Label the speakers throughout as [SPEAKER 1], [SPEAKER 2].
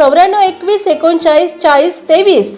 [SPEAKER 1] चौऱ्याण्णव एकवीस एकोणचाळीस चाळीस तेवीस.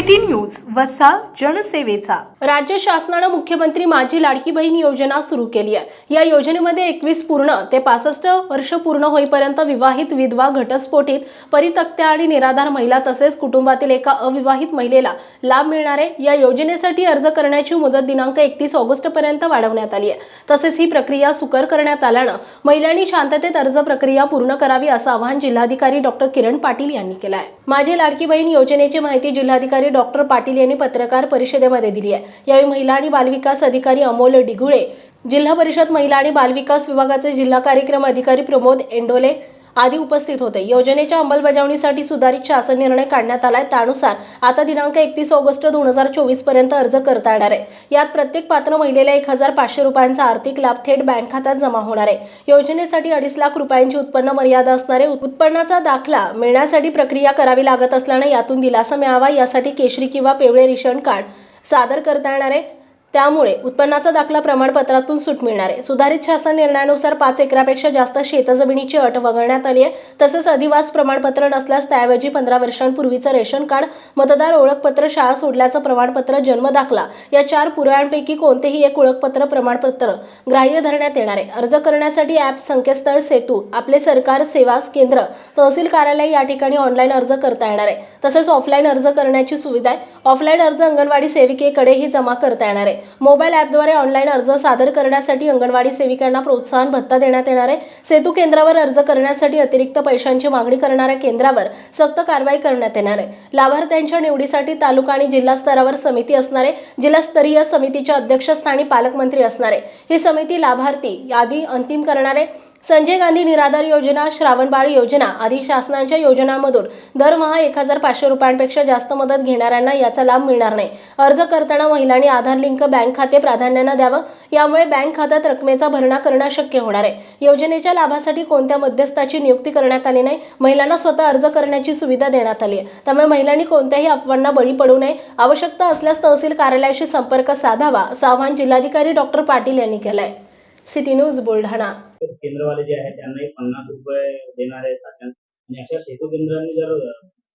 [SPEAKER 2] सिटी न्यूज वसा जनसेवेचा.
[SPEAKER 1] राज्य शासनानं मुख्यमंत्री माझी लाडकी बहीण योजना सुरू केली आहे. या योजनेमध्ये एकवीस पूर्ण ते पासष्ट वर्ष पूर्ण होईपर्यंत विवाहित विधवा घटस्फोटीत परितक्त्या आणि निराधार महिला तसेच कुटुंबातील एका अविवाहित महिलेला लाभ मिळणार आहे या योजनेसाठी अर्ज करण्याची मुदत दिनांक एकतीस ऑगस्ट पर्यंत वाढवण्यात आली आहे. तसेच ही प्रक्रिया सुकर करण्यात आल्यानं महिलांनी शांततेत अर्ज प्रक्रिया पूर्ण करावी असं आवाहन जिल्हाधिकारी डॉक्टर किरण पाटील यांनी केलं आहे. माझी लाडकी बहीण योजनेची माहिती जिल्हाधिकारी डॉक्टर पाटील यांनी पत्रकार परिषदेमध्ये दिली आहे. यावेळी महिला आणि बालविकास अधिकारी अमोल डिघुळे जिल्हा परिषद महिला आणि बालविकास विभागाचे जिल्हा कार्यक्रम अधिकारी प्रमोद एंडोले आदी उपस्थित होते. योजनेच्या अंमलबजावणीसाठी सुधारित शासन निर्णय काढण्यात आलाय. त्यानुसार आता दिनांक एकतीस ऑगस्ट दोन हजार चोवीसपर्यंत अर्ज करता येणार आहे. यात प्रत्येक पात्र महिलेला एक हजार पाचशे रुपयांचा आर्थिक लाभ थेट बँक खात्यात जमा होणार आहे. योजनेसाठी अडीच लाख रुपयांची उत्पन्न मर्यादा असणारे उत्पन्नाचा दाखला मिळण्यासाठी प्रक्रिया करावी लागत असल्याने यातून दिलासा मिळावा. यासाठी केशरी किंवा पिवळे रेशन कार्ड सादर करता येणार आहे. त्यामुळे उत्पन्नाचा दाखला प्रमाणपत्रातून सूट मिळणार आहे. सुधारित शासन निर्णयानुसार पाच एकरापेक्षा जास्त शेतजमिनीची अट वगळण्यात आली आहे. तसेच अधिवास प्रमाणपत्र नसल्यास त्याऐवजी पंधरा वर्षांपूर्वीचं रेशन कार्ड मतदार ओळखपत्र शाळा सोडल्याचं प्रमाणपत्र जन्म दाखला या चार पुराव्यांपैकी कोणतेही एक ओळखपत्र प्रमाणपत्र ग्राह्य धरण्यात येणार आहे. अर्ज करण्यासाठी ॲप संकेतस्थळ सेतू आपले सरकार सेवा केंद्र तहसील कार्यालय या ठिकाणी ऑनलाईन अर्ज करता येणार आहे. तसेच ऑफलाईन अर्ज करण्याची सुविधा आहे. ऑफलाईन अर्ज अंगणवाडी सेविकेकडेही जमा करता येणार आहे. मोबाईल ॲपद्वारे ऑनलाईन अर्ज सादर करण्यासाठी अंगणवाडी सेविकांना प्रोत्साहन भत्ता देण्यात येणार आहे. सेतू केंद्रावर अर्ज करण्यासाठी अतिरिक्त पैशांची मागणी करणाऱ्या केंद्रावर सक्त कारवाई करण्यात येणार आहे. लाभार्थ्यांच्या निवडीसाठी तालुका आणि जिल्हा स्तरावर समिती असणारे जिल्हास्तरीय समितीच्या अध्यक्षस्थानी पालकमंत्री असणारे ही समिती लाभार्थी यादी अंतिम करणारे संजय गांधी निराधार योजना श्रावणबाळ योजना आदी शासनाच्या योजनांमधून दरमहा एक हजार पाचशे रुपयांपेक्षा जास्त मदत घेणाऱ्यांना याचा लाभ मिळणार नाही. अर्ज करताना महिलांनी आधार लिंक बँक खाते प्राधान्यानं द्यावं यामुळे बँक खात्यात रकमेचा भरणा करणं शक्य होणार आहे. योजनेच्या लाभासाठी कोणत्या मध्यस्थाची नियुक्ती करण्यात आली नाही महिलांना स्वतः अर्ज करण्याची सुविधा देण्यात आली आहे. त्यामुळे महिलांनी कोणत्याही अफवांना बळी पडू नये. आवश्यकता असल्यास तहसील कार्यालयाशी संपर्क साधावा असं आवाहन जिल्हाधिकारी डॉक्टर पाटील यांनी केलं आहे सिटी न्यूज बुलढाणा.
[SPEAKER 3] केंद्रवाले जे आहेत त्यांनाही पन्नास रुपये देणार आहे शासन. आणि अशा सेतू केंद्रांनी जर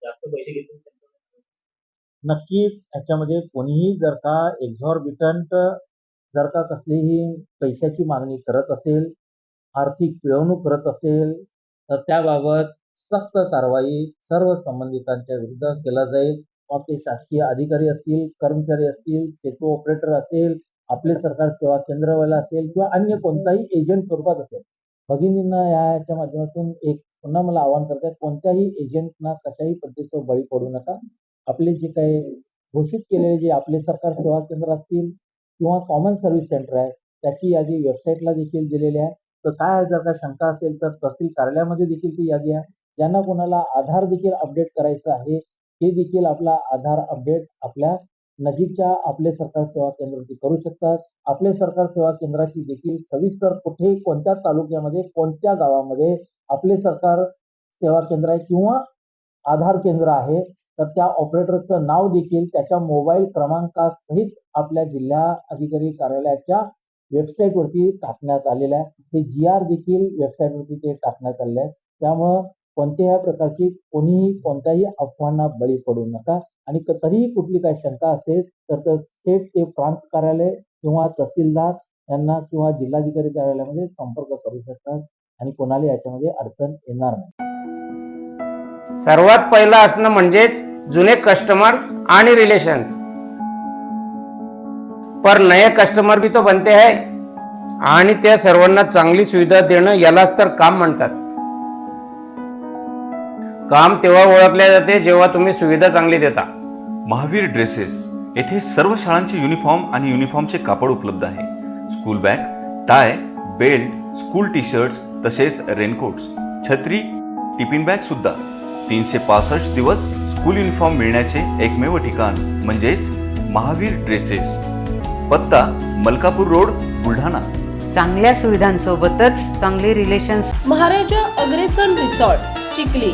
[SPEAKER 3] जास्त पैसे घेतले
[SPEAKER 4] नक्कीच ह्याच्यामध्ये कोणीही जर का एक्झॉर्बिटंट जर का कसलीही पैशाची मागणी करत असेल आर्थिक पिळवणूक करत असेल तर त्याबाबत सक्त कारवाई सर्व संबंधितांच्या विरुद्ध केला जाईल. मग ते शासकीय अधिकारी असतील कर्मचारी असतील सेतू ऑपरेटर असेल आपले सरकार सेवा केंद्रवाला असेल किंवा अन्य कोणताही एजंट स्वरूपात असेल. भगिनींना याच्या माध्यमातून एक पुन्हा मला आवाहन करताय कोणत्याही एजंटना कशाही पद्धतीचं बळी पडू नका. आपले जे काही घोषित केलेले जे आपले सरकार सेवा केंद्र असतील किंवा कॉमन सर्व्हिस सेंटर आहे त्याची यादी वेबसाईटला देखील दिलेली आहे. तर काय जर का शंका असेल तर तहसील कार्यालयामध्ये देखील ती यादी आहे. ज्यांना कोणाला आधार देखील अपडेट करायचं आहे हे देखील आपला आधार अपडेट आपल्या नजीकच्या आपले सरकार सेवा केंद्रावरती करू शकतात. आपले सरकार सेवा केंद्राची देखील सविस्तर कुठे कोणत्या तालुक्यामध्ये कोणत्या गावामध्ये आपले सरकार सेवा केंद्र आहे किंवा आधार केंद्र आहे तर त्या ऑपरेटरचं नाव देखील त्याच्या मोबाईल क्रमांकासहित आपल्या जिल्हा अधिकारी कार्यालयाच्या वेबसाईटवरती टाकण्यात आलेलं आहे. ते जी आर देखील वेबसाईटवरती ते टाकण्यात आलेलं आहे. त्यामुळं कोणत्याही प्रकारची कोणीही कोणत्याही अफवांना बळी पडू नका. आणि तरीही कुठली काही शंका असेल तर थेट ते प्रांत कार्यालय किंवा तहसीलदार यांना किंवा जिल्हाधिकारी कार्यालयामध्ये संपर्क करू शकतात आणि कोणाला याच्यामध्ये अडचण येणार नाही.
[SPEAKER 5] सर्वात पहिलं असणं म्हणजेच जुने कस्टमर्स आणि रिलेशन्स पर नए कस्टमर भी तो बनते है आणि त्या सर्वांना चांगली सुविधा देणं यालाच तर काम म्हणतात. काम तेव्हा ओळखले जाते जेव्हा तुम्ही सुविधा चांगली देता.
[SPEAKER 6] महावीर ड्रेसेस येथे सर्व शाळांचे युनिफॉर्म आणि युनिफॉर्मचे कापड उपलब्ध आहे. School bag tie belt school T shirts तसेच रेनकोट्स छत्री टिफिन बॅग सुद्धा. तीनशे पासष्ट दिवस स्कूल युनिफॉर्म मिळण्याचे एकमेव ठिकाण म्हणजेच महावीर ड्रेसेस. पत्ता मलकापूर रोड बुलढाणा.
[SPEAKER 7] चांगल्या सुविधांसोबतच चांगले रिलेशन्स
[SPEAKER 1] महाराजा अग्रेसन रिसॉर्ट चिखली.